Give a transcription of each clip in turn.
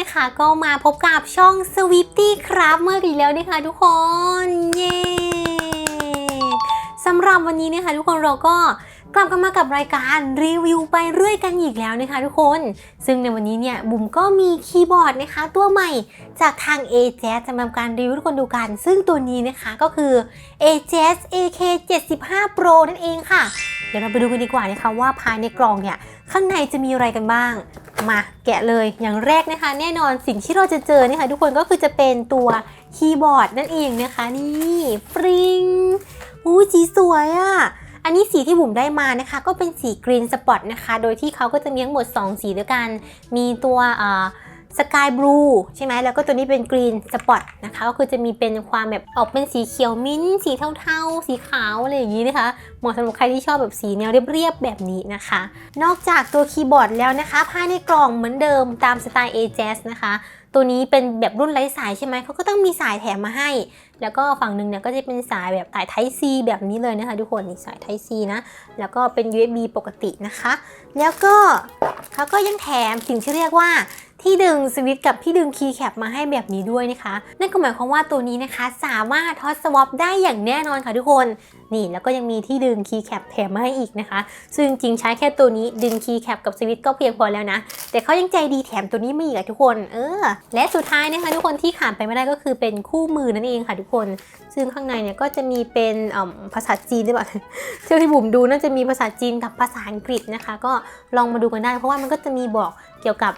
นะคะก็มาพบกับช่อง Swifty ครับเมื่ออีกแล้วนะคะทุกคน เย้สำหรับวันนี้นะคะทุกคนเราก็กลับกันมากับรายการรีวิวไปเรื่อยกันอีกแล้วนะคะทุกคน ซึ่งในวันนี้เนี่ยบุ๋มก็มีคีย์บอร์ดนะคะ ตัวใหม่จากทาง a j a z จะทำการรีวิวทุกคนดูกัน ซึ่งตัวนี้นะคะก็คือ a j a z AK 75 Pro นั่นเองค่ะ เดี๋ยวเราไปดูกันดีกว่านะคะว่าภายในกล่องเนี่ยข้างในจะมีอะไรกันบ้าง มาแกะเลยอย่างแรกนะคะ แน่นอนสิ่งที่เราจะเจอเนี่ยค่ะทุกคนก็คือจะเป็นตัวคีย์บอร์ดนั่นเองนะคะ นี่ฟริงอู้สีสวยอะ่ะอันนี้สีที่บุ๋มได้มานะคะ ก็เป็นสีกรีนสปอตนะคะ โดยที่เขาก็จะมีทั้งหมด 2 สีด้วยกัน มีตัวอ่า สกายบลูใช่ไหมแล้วก็ตัวนี้เป็นกรีนสปอตนะคะก็คือจะมีเป็นความแบบออกเป็นสีเขียวมิ้นท์สีเทาๆ สีขาวอะไรอย่างนี้นะคะเหมาะสำหรับใครที่ชอบแบบสีแนวเรียบๆแบบนี้นะคะ นอกจากตัวคีย์บอร์ดแล้วนะคะภายในกล่องเหมือนเดิมตามสไตล์ a j a z นะคะ ตัวนี้เป็นแบบรุ่นไร้สายใช่ไหมเขาก็ต้องมีสายแถมมาให้ แล้วก็ฝั่งหนึ่งเนี่ยก็จะเป็นสายแบบสาย Type C แบบนี้เลยนะคะทุกคนนี่สาย Type C นะ แล้วก็เป็น USB ปกตินะคะ แล้วก็เขาก็ยังแถมสิ่งที่เรียกว่าที่ดึงสวิตช์กับที่ดึงคีย์แคปมาให้แบบนี้ด้วยนะคะ นั่นก็หมายความว่าตัวนี้นะคะ สามารถทอดสวอปได้อย่างแน่นอนค่ะทุกคน นี่แล้วก็ยังมีที่ดึงคีย์แคปแถมมาให้อีกนะคะ ซึ่งจริงใช้แค่ตัวนี้ดึงคีย์แคปกับสวิตช์ก็เพียงพอแล้วนะ แต่เขายังใจดีแถมตัวนี้มาอีกอะทุกคน เออ และสุดท้ายนะคะ ทุกคนที่ขาดไปไม่ได้ก็คือเป็นคู่มือนั่นเองค่ะทุกคน ซึ่งข้างในเนี่ยก็จะมีเป็นภาษาจีนด้วยป่ะเท่าที่บุ๋มดูน่าจะมีภาษาจีนกับภาษาอังกฤษนะคะ ก็ลองมาดูกันได้ เพราะว่ามันก็จะมีบอกเกี่ยวกับ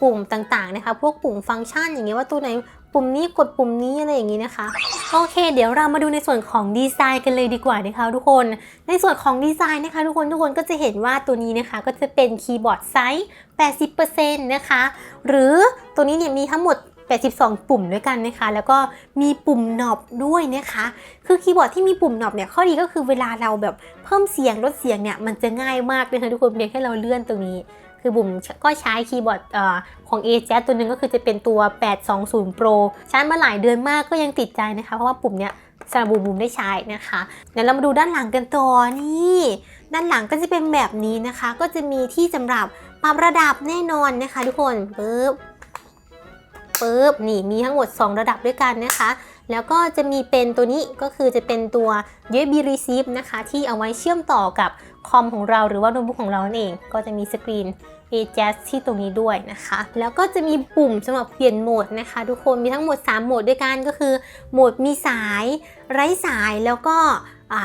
ปุ่มต่างๆนะคะ พวกปุ่มฟังก์ชันอย่างเงี้ยว่าตัวไหนปุ่มนี้กดปุ่มนี้อะไรอย่างงี้นะคะ โอเค เดี๋ยวเรามาดูในส่วนของดีไซน์กันเลยดีกว่านะคะทุกคน ในส่วนของดีไซน์นะคะทุกคนทุกคนก็จะเห็นว่าตัวนี้นะคะก็จะเป็นคีย์บอร์ดไซส์ 80%นะคะ หรือตัวนี้เนี่ยมีทั้งหมด 82 ปุ่มด้วยกันนะคะ แล้วก็มีปุ่มหนอบด้วยนะคะ คือคีย์บอร์ดที่มีปุ่มหนอบเนี่ยข้อดีก็คือเวลาเราแบบเพิ่มเสียงลดเสียงเนี่ยมันจะง่ายมากเลยค่ะทุกคนเพียงแค่เราเลื่อนตรงนี้ คือบุ๋มก็ใช้คีย์บอร์ดออของ a j a z ตัวหนึ่งก็คือจะเป็นตัว 820 Pro ใช้มาหลายเดือนมากก็ยังติดใจนะคะ เพราะว่าปุ่มเนี้ยสำหรับบุ๋มบุ๋มได้ใช้นะคะเดี๋ยวเรามาดูด้านหลังกันต่อนี่ ด้านหลังก็จะเป็นแบบนี้นะคะ ก็จะมีที่สำหรับปรับระดับแน่นอนนะคะ ทุกคนปึ๊บ ปึ๊บนี่มีทั้งหมด 2 ระดับด้วยกันนะคะ แล้วก็จะมีเป็นตัวนี้ก็คือจะเป็นตัว USB receive นะคะ ที่เอาไว้เชื่อมต่อกับคอมของเราหรือว่าโน้ตบุ๊กของเรานั่นเอง ก็จะมีสกรีน a j a z ที่ตรงนี้ด้วยนะคะ แล้วก็จะมีปุ่มสำหรับเปลี่ยนโหมดนะคะ ทุกคนมีทั้งหมด 3 โหมดด้วยกันก็คือโหมดมีสาย ไร้สายแล้วก็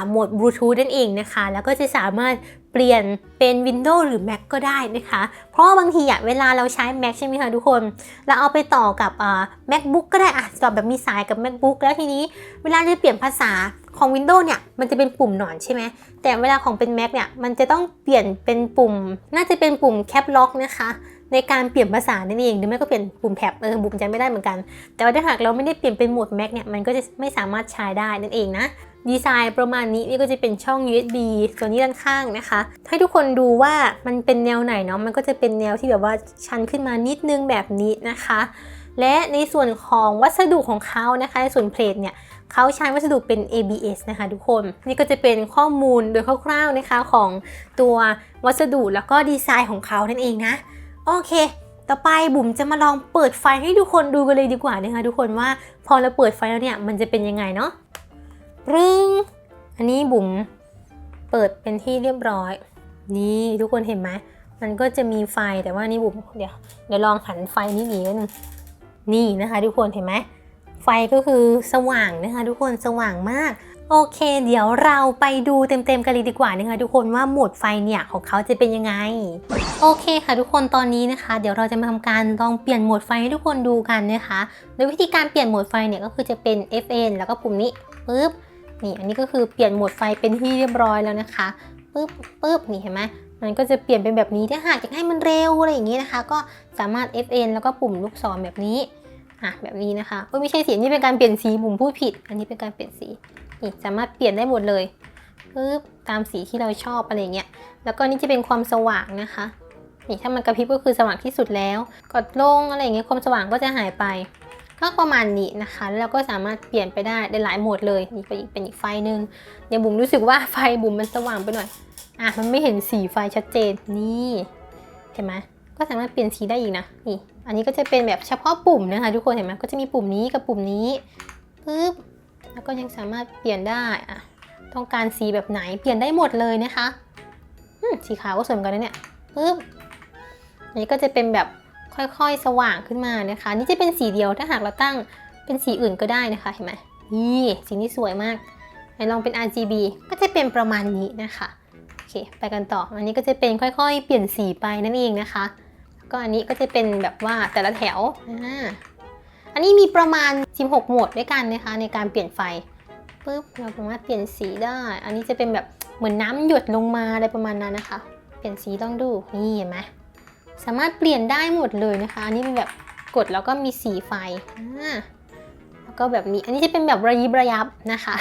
โหมดบลูทูธนั่นเองนะคะ แล้วก็จะสามารถ เปลี่ยนเป็น Windows หรือ Mac ก็ได้นะคะ เพราะว่าบางทีอะเวลาเราใช้ Mac ใช่ไหมคะทุกคน เราเอาไปต่อกับ MacBook ก็ได้อะต่อแบบมีสายกับ MacBook แล้วทีนี้เวลาจะเปลี่ยนภาษาของ Windows เนี่ยมันจะเป็นปุ่มหนอนใช่ไหมแต่เวลาของเป็น Mac เนี่ยมันจะต้องเปลี่ยนเป็นปุ่ม น่าจะเป็นปุ่ม Cap Lock นะคะในการเปลี่ยนภาษานั่นเองหรือไม่ก็เปลี่ยนปุ่มแท็บเออบุ๋มจำไม่ได้เหมือนกัน แต่ว่าถ้าหากเราไม่ได้เปลี่ยนเป็นโหมด Mac เนี่ยมันก็จะไม่สามารถใช้ได้นั่นเองนะ ดีไซน์ประมาณนี้นี่ก็จะเป็นช่อง USB ส่วนนี้ด้านข้างนะคะ ให้ทุกคนดูว่ามันเป็นแนวไหนเนาะมันก็จะเป็นแนวที่แบบว่าชันขึ้นมานิดนึงแบบนี้นะคะ และในส่วนของวัสดุของเขานะคะในส่วนเพลทเนี่ยเขาใช้วัสดุเป็น ABS นะคะทุกคน นี่ก็จะเป็นข้อมูลโดยคร่าวๆนะคะของตัววัสดุแล้วก็ดีไซน์ของเขานั่นเองนะโอเคต่อไปบุ๋มจะมาลองเปิดไฟให้ทุกคนดูกันเลยดีกว่านะคะทุกคนว่าพอเราเปิดไฟแล้วเนี่ยมันจะเป็นยังไงเนาะ รึงอันนี้บุ๋มเปิดเป็นที่เรียบร้อย นี่ทุกคนเห็นไหมมันก็จะมีไฟแต่ว่านี่บุ๋มเดี๋ยวเดี๋ยวลองหันไฟนี้หนีกันงนี่นะคะ ทุกคนเห็นไหมไฟก็คือสว่างนะคะ ทุกคนสว่างมาก โอเค เดี๋ยวเราไปดูเต็มๆกันเลยดีกว่านะคะ ทุกคนว่าโหมดไฟเนี่ยของเขาจะเป็นยังไง โอเคค่ะทุกคนตอนนี้นะคะ เดี๋ยวเราจะมาทำการลองเปลี่ยนโหมดไฟให้ทุกคนดูกันนะคะ โดยวิธีการเปลี่ยนโหมดไฟเนี่ยก็คือจะเป็น FN แล้วก็ปุ่มนี้ปึ๊บ นี่อันนี้ก็คือเปลี่ยนโหมดไฟเป็นที่เรียบร้อยแล้วนะคะปึ๊บปึ๊บนี่เห็นไหมมันก็จะเปลี่ยนเป็นแบบนี้ถ้าหากอยากให้มันเร็วอะไรอย่างนี้นะคะ ก็สามารถ FN แล้วก็ปุ่มลูกศรแบบนี้อะแบบนี้นะคะเอ้ยไม่ใช่สีนี่เป็นการเปลี่ยนสีบุ๋มพูดผิด อันนี้เป็นการเปลี่ยนสีนี่สามารถเปลี่ยนได้หมดเลยปึ๊บตามสีที่เราชอบอะไรเงี้ยแล้วก็นี่จะเป็นความสว่างนะคะนี่ถ้ามันกระพริบก็คือสว่างที่สุดแล้ว กดลงอะไรเงี้ยความสว่างก็จะหายไป ก็ประมาณนี้นะคะ แล้วก็สามารถเปลี่ยนไปได้ได้หลายโหมดเลยนี่เป็นอีกเป็นอีกไฟหนึ่งอย่างบุ๋มรู้สึกว่าไฟบุ๋มมันสว่างไปหน่อยอะมันไม่เห็นสีไฟชัดเจนนี่เห็นไหมก็สามารถเปลี่ยนสีได้อีกนะนี่อันนี้ก็จะเป็นแบบเฉพาะปุ่มนะคะทุกคนเห็นไหมก็จะมีปุ่มนี้กับปุ่มนี้ปึ๊บแล้วก็ยังสามารถเปลี่ยนได้อะต้องการสีแบบไหนเปลี่ยนได้หมดเลยนะคะสีขาวก็สวยกันนะเนี่ยปึ๊บอันนี้ก็จะเป็นแบบ ค่อยๆ สว่างขึ้นมานะคะ นี่จะเป็นสีเดียวถ้าหากเราตั้งเป็นสีอื่นก็ได้นะคะเห็นไหมนี่สีนี้สวยมากไหนลองเป็น RGB ก็จะเป็นประมาณนี้นะคะโอเคไปกันต่ออันนี้ก็จะเป็นค่อยๆ เปลี่ยนสีไปนั่นเองนะคะ ก็อันนี้ก็จะเป็นแบบว่าแต่ละแถวอ่าอันนี้มีประมาณ 16 โหมดด้วยกันนะคะ ในการเปลี่ยนไฟปุ๊บเราสามารถเปลี่ยนสีได้ อันนี้จะเป็นแบบเหมือนน้ำหยดลงมาอะไรประมาณนั้นนะคะ เปลี่ยนสีต้องดูนี่เห็นไหม สามารถเปลี่ยนได้หมดเลยนะคะ อันนี้เป็นแบบกดแล้วก็มีสีไฟแล้วก็แบบนี้อันนี้จะเป็นแบบระยิบระยับนะคะ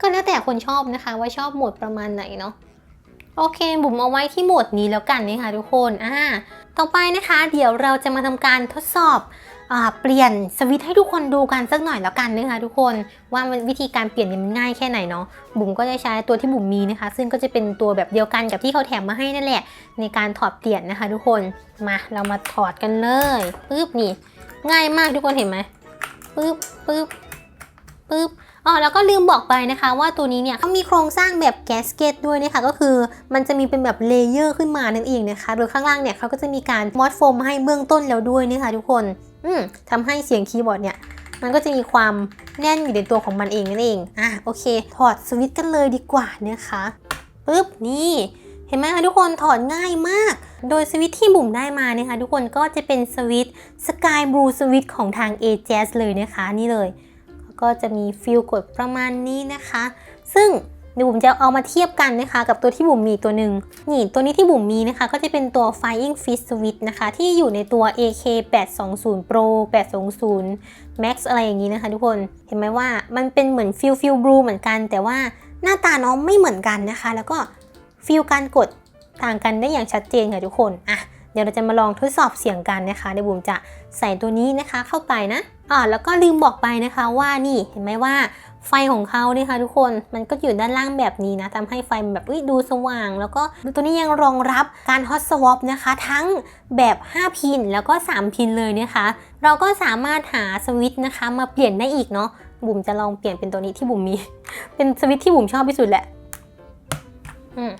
ก็แล้วแต่คนชอบนะคะ ว่าชอบโหมดประมาณไหนเนาะโอเค บุ๋มเอาไว้ที่โหมดนี้แล้วกันนะคะทุกคนอ่าต่อไปนะคะ เดี๋ยวเราจะมาทำการทดสอบ เปลี่ยนสวิตให้ทุกคนดูกันสักหน่อยแล้วกันนะคะทุกคนว่าวิธีการเปลี่ยนนี่มันง่ายแค่ไหนเนาะบุ๋มก็จะใช้ตัวที่บุ๋มมีนะคะ ซึ่งก็จะเป็นตัวแบบเดียวกันกับที่เขาแถมมาให้นั่นแหละ ในการถอดเปลี่ยนนะคะ ทุกคนมาเรามาถอดกันเลยปึ๊บนี่ง่ายมากทุกคนเห็นไหมปึ๊บปึ๊บปึ๊บอ๋อแล้วก็ลืมบอกไปนะคะว่าตัวนี้เนี่ยเขามีโครงสร้างแบบแกสเกตด้วยนะคะก็คือมันจะมีเป็นแบบเลเยอร์ขึ้นมานั่นเองนะคะโดยข้างล่างเนี่ยเขาก็จะมีการมอดโฟมให้เบื้องต้นแล้วด้วยนะคะทุกคน อืมทำให้เสียงคีย์บอร์ดเนี่ย มันก็จะมีความแน่นอยู่ในตัวของมันเองนั่นเอง อะ โอเค ถอดสวิตช์กันเลยดีกว่านะคะปึ๊บ นี่เห็นไหมคะทุกคนถอดง่ายมาก โดยสวิตช์ที่บุ๋มได้มานะคะทุกคนก็จะเป็นสวิตช์ Sky Blue สวิตช์ของทาง a j a z เลยนะคะ นี่เลย ก็จะมีฟิลกดประมาณนี้นะคะ ซึ่ง เดี๋ยวบุ๋มจะเอามาเทียบกันนะคะ กับตัวที่บุ๋มมีตัวหนึ่งนี่ตัวนี้ที่บุ๋มมีนะคะ ก็จะเป็นตัว Flying Fish Switch นะคะ ที่อยู่ในตัว AK 820 Pro 820 Max อะไรอย่างนี้นะคะทุกคนเห็นไหมว่ามันเป็นเหมือนฟิลฟิลบลูเหมือนกัน แต่ว่าหน้าตาน้องไม่เหมือนกันนะคะ แล้วก็ฟิลการกดต่างกันได้อย่างชัดเจนค่ะทุกคนอะเดี๋ยวเราจะมาลองทดสอบเสียงกันนะคะเดี๋ยวบุ๋มจะใส่ตัวนี้นะคะเข้าไปนะอ่าแล้วก็ลืมบอกไปนะคะว่านี่เห็นไหมว่า ไฟของเขานี่ค่ะทุกคนมันก็อยู่ด้านล่างแบบนี้นะทำให้ไฟแบบอุ้ยดูสว่าง แล้วก็ตัวนี้ยังรองรับการฮอตสวอปนะคะ ทั้งแบบ 5 พินแล้วก็ 3 พินเลยนะคะ เราก็สามารถหาสวิตช์นะคะ มาเปลี่ยนได้อีกเนาะบุ๋มจะลองเปลี่ยนเป็นตัวนี้ที่บุ๋มมี เป็นสวิตช์ที่บุ๋มชอบที่สุดแหละอืม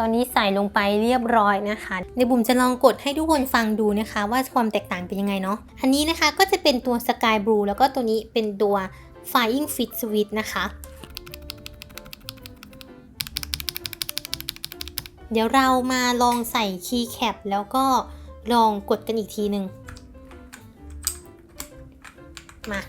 ตอนนี้ใส่ลงไปเรียบร้อยนะคะเดี๋ยวบุ๋มจะลองกดให้ทุกคนฟังดูนะคะ ว่าความแตกต่างเป็นยังไงเนาะ อันนี้นะคะก็จะเป็นตัว Sky Blue แล้วก็ตัวนี้เป็นตัว Flying Fit Switch นะคะ เดี๋ยวเรามาลองใส่คีย์แคปแล้วก็ลองกดกันอีกทีหนึ่งมา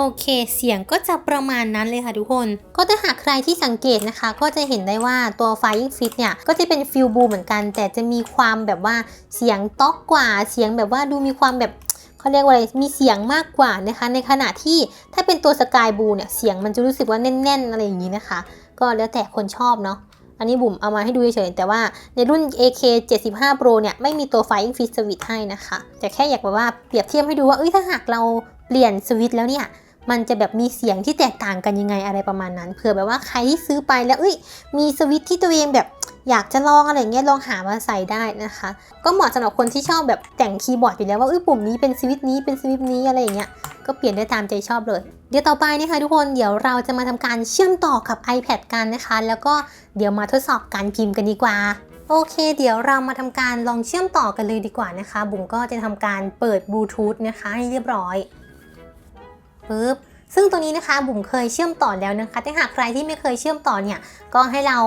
โอเค เสียงก็จะประมาณนั้นเลยค่ะทุกคน ก็ถ้าหากใครที่สังเกตนะคะ ก็จะเห็นได้ว่าตัว Flying Fit เนี่ย ก็จะเป็นฟิลบูเหมือนกัน แต่จะมีความแบบว่าเสียงต๊อกกว่า เสียงแบบว่าดูมีความแบบเขาเรียกว่าอะไร มีเสียงมากกว่านะคะ ในขณะที่ถ้าเป็นตัว Sky Blue เนี่ยเสียงมันจะรู้สึกว่าแน่น ๆ อะไรอย่างนี้นะคะ ก็แล้วแต่คนชอบเนาะอันนี้บุ๋มเอามาให้ดูเฉยๆแต่ว่าในรุ่น AK 75 Pro เนี่ยไม่มีตัว Flying Fit Switch ให้นะคะ แต่แค่อยากแบบว่าเปรียบเทียบให้ดูว่าเอ้ยถ้าหากเราเปลี่ยนสวิตช์แล้วเนี่ย มันจะแบบมีเสียงที่แตกต่างกันยังไงอะไรประมาณนั้นเผื่อแบบว่าใครที่ซื้อไปแล้วเอ้ยมีสวิตที่ตัวเองแบบอยากจะลองอะไรเงี้ยลองหามาใส่ได้นะคะ ก็เหมาะสำหรับคนที่ชอบแบบแต่งคีย์บอร์ดอยู่แล้วว่าเอ้ยปุ่มนี้เป็นสวิตนี้เป็นสวิตนี้อะไรอย่างเงี้ยก็เปลี่ยนได้ตามใจชอบเลย เดี๋ยวต่อไปนะคะทุกคนเดี๋ยวเราจะมาทำการเชื่อมต่อกับ iPad กันนะคะ แล้วก็เดี๋ยวมาทดสอบการพิมพ์กันดีกว่าโอเค เดี๋ยวเรามาทำการลองเชื่อมต่อกันเลยดีกว่านะคะ บุ๋มก็จะทำการเปิดบลูทูธนะคะให้เรียบร้อย ปึ๊บซึ่งตัวนี้นะคะบุ๋มเคยเชื่อมต่อแล้วนะคะถ้าหากใครที่ไม่เคยเชื่อมต่อเนี่ยก็ให้เรา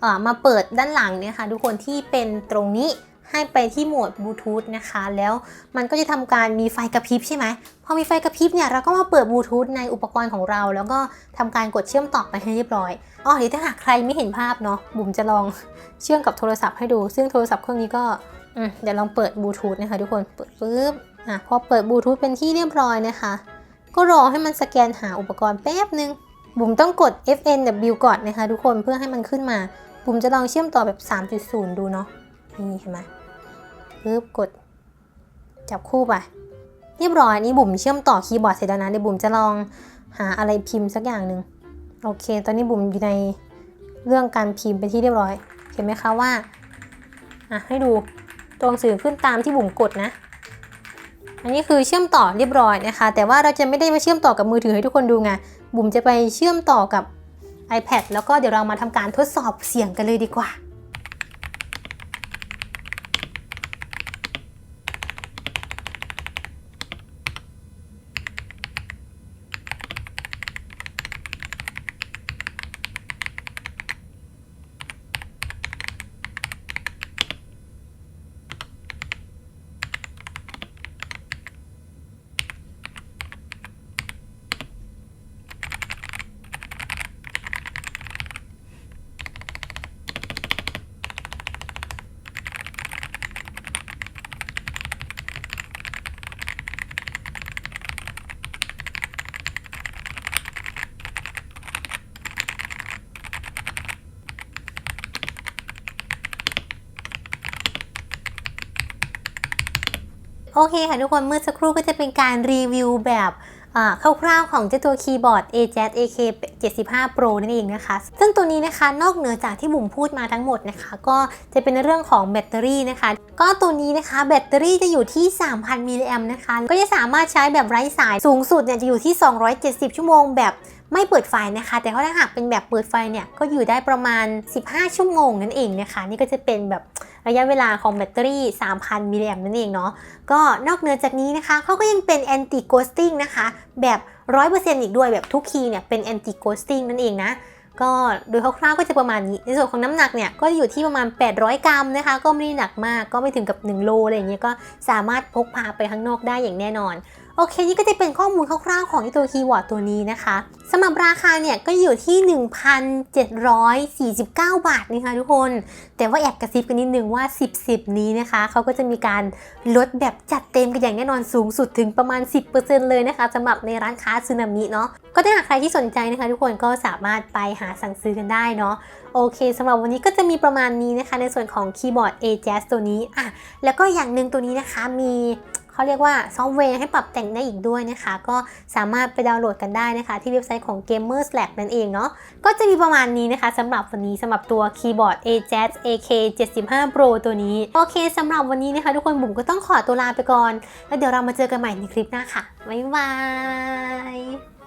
เมาเปิดด้านหลังเนี่ยค่ะทุกคนที่เป็นตรงนี้ให้ไปที่โหมดบลูทูธนะคะ แล้วมันก็จะทำการมีไฟกระพริบใช่ไหมพอมีไฟกระพริบเนี่ยเราก็มาเปิดบลูทูธในอุปกรณ์ของเรา แล้วก็ทำการกดเชื่อมต่อไปให้เรียบร้อยอ๋อเดี๋ยวถ้าหากใครไม่เห็นภาพเนาะบุ๋มจะลองเชื่อมกับโทรศัพท์ให้ดู ซึ่งโทรศัพท์เครื่องนี้ก็เดี๋ยวลองเปิดบลูทูธนะคะทุกคนเปิดปุ๊บอะพอเปิดบลูทูธเป็นที่เรียบร้อยนะคะ ก็รอให้มันสแกนหาอุปกรณ์แป๊บนึง บุ๋มต้องกด FNW ก่อนนะคะทุกคนเพื่อให้มันขึ้นมา บุ๋มจะลองเชื่อมต่อแบบ 3.0 ดูเนาะ นี่เห็นไหมปึ๊บกด จับคู่ไป เรียบร้อยอันนี้บุ๋มเชื่อมต่อคีย์บอร์ดเสร็จแล้วนะเดี๋ยวบุ๋มจะลองหาอะไรพิมพ์สักอย่างหนึ่ง โอเค ตอนนี้บุ๋มอยู่ในเรื่องการพิมพ์เป็นที่เรียบร้อย เห็นไหมคะว่า อะให้ดูตัวหนังสือขึ้นตามที่บุ๋มกดนะ อันนี้คือเชื่อมต่อเรียบร้อยนะคะ แต่ว่าเราจะไม่ได้มาเชื่อมต่อกับมือถือให้ทุกคนดูไง บุ๋มจะไปเชื่อมต่อกับ iPad แล้วก็เดี๋ยวเรามาทำการทดสอบเสียงกันเลยดีกว่า โอเคค่ะทุกคนเมื่อสักครู่ก็จะเป็นการรีวิวแบบคร่าวๆของเจ้าตัวคีย์บอร์ด AJAZ AK 75 Pro นั่นเองนะคะ ซึ่งตัวนี้นะคะนอกเหนือจากที่บุ๋มพูดมาทั้งหมดนะคะ ก็จะเป็นเรื่องของแบตเตอรี่นะคะ ก็ตัวนี้นะคะแบตเตอรี่จะอยู่ที่ 3,000 มิลลิแอมนะคะ ก็จะสามารถใช้แบบไร้สายสูงสุดเนี่ยจะอยู่ที่ 270 ชั่วโมงแบบไม่เปิดไฟนะคะ แต่ถ้าหากเป็นแบบเปิดไฟเนี่ยก็อยู่ได้ประมาณ 15 ชั่วโมงนั่นเองนะคะ นี่ก็จะเป็นแบบ ระยะเวลาของแบตเตอรี่ 3,000 มิลลิแอมนั่นเองเนาะก็นอกเหนือจากนี้นะคะเขาก็ยังเป็น anti ghosting นะคะแบบ100%อีกด้วยแบบทุกคีย์เนี่ยเป็น anti ghosting นั่นเองนะก็โดยคร่าวๆก็จะประมาณนี้ ในส่วนของน้ำหนักเนี่ยก็อยู่ที่ประมาณ 800 กรัมนะคะ ก็ไม่ได้หนักมากก็ไม่ถึงกับ 1 โลอะไรอย่างเงี้ยก็สามารถพกพาไปข้างนอกได้อย่างแน่นอน โอเค นี่ก็จะเป็นข้อมูลคร่าวๆของตัวคีย์บอร์ดตัวนี้นะคะสำหรับราคาเนี่ยก็อยู่ที่ 1,749 บาทนะคะทุกคน แต่ว่าแอบกระซิบกันนิดนึงว่า 10 10 นี้นะคะ เขาก็จะมีการลดแบบจัดเต็มกันอย่างแน่นอนสูงสุดถึงประมาณ 10%เลยนะคะสำหรับในร้านค้าซึนามิเนาะก็ถ้าหากใครที่สนใจนะคะ ทุกคนก็สามารถไปหาสั่งซื้อกันได้เนาะโอเคสำหรับวันนี้ก็จะมีประมาณนี้นะคะ ในส่วนของคีย์บอร์ด AJAZ ตัวนี้อะแล้วก็อย่างหนึ่งตัวนี้นะคะมี เขาเรียกว่าซอฟต์แวร์ให้ปรับแต่งได้อีกด้วยนะคะ ก็สามารถไปดาวน์โหลดกันได้นะคะ ที่เว็บไซต์ของ Gamers Lab นั่นเองเนาะก็จะมีประมาณนี้นะคะสำหรับวันนี้สำหรับตัวคีย์บอร์ด AJAZ AK 75 Pro ตัวนี้ โอเคสำหรับวันนี้นะคะทุกคนบุ๋มก็ต้องขอตัวลาไปก่อน แล้วเดี๋ยวเรามาเจอกันใหม่ในคลิปหน้าค่ะบ๊ายบาย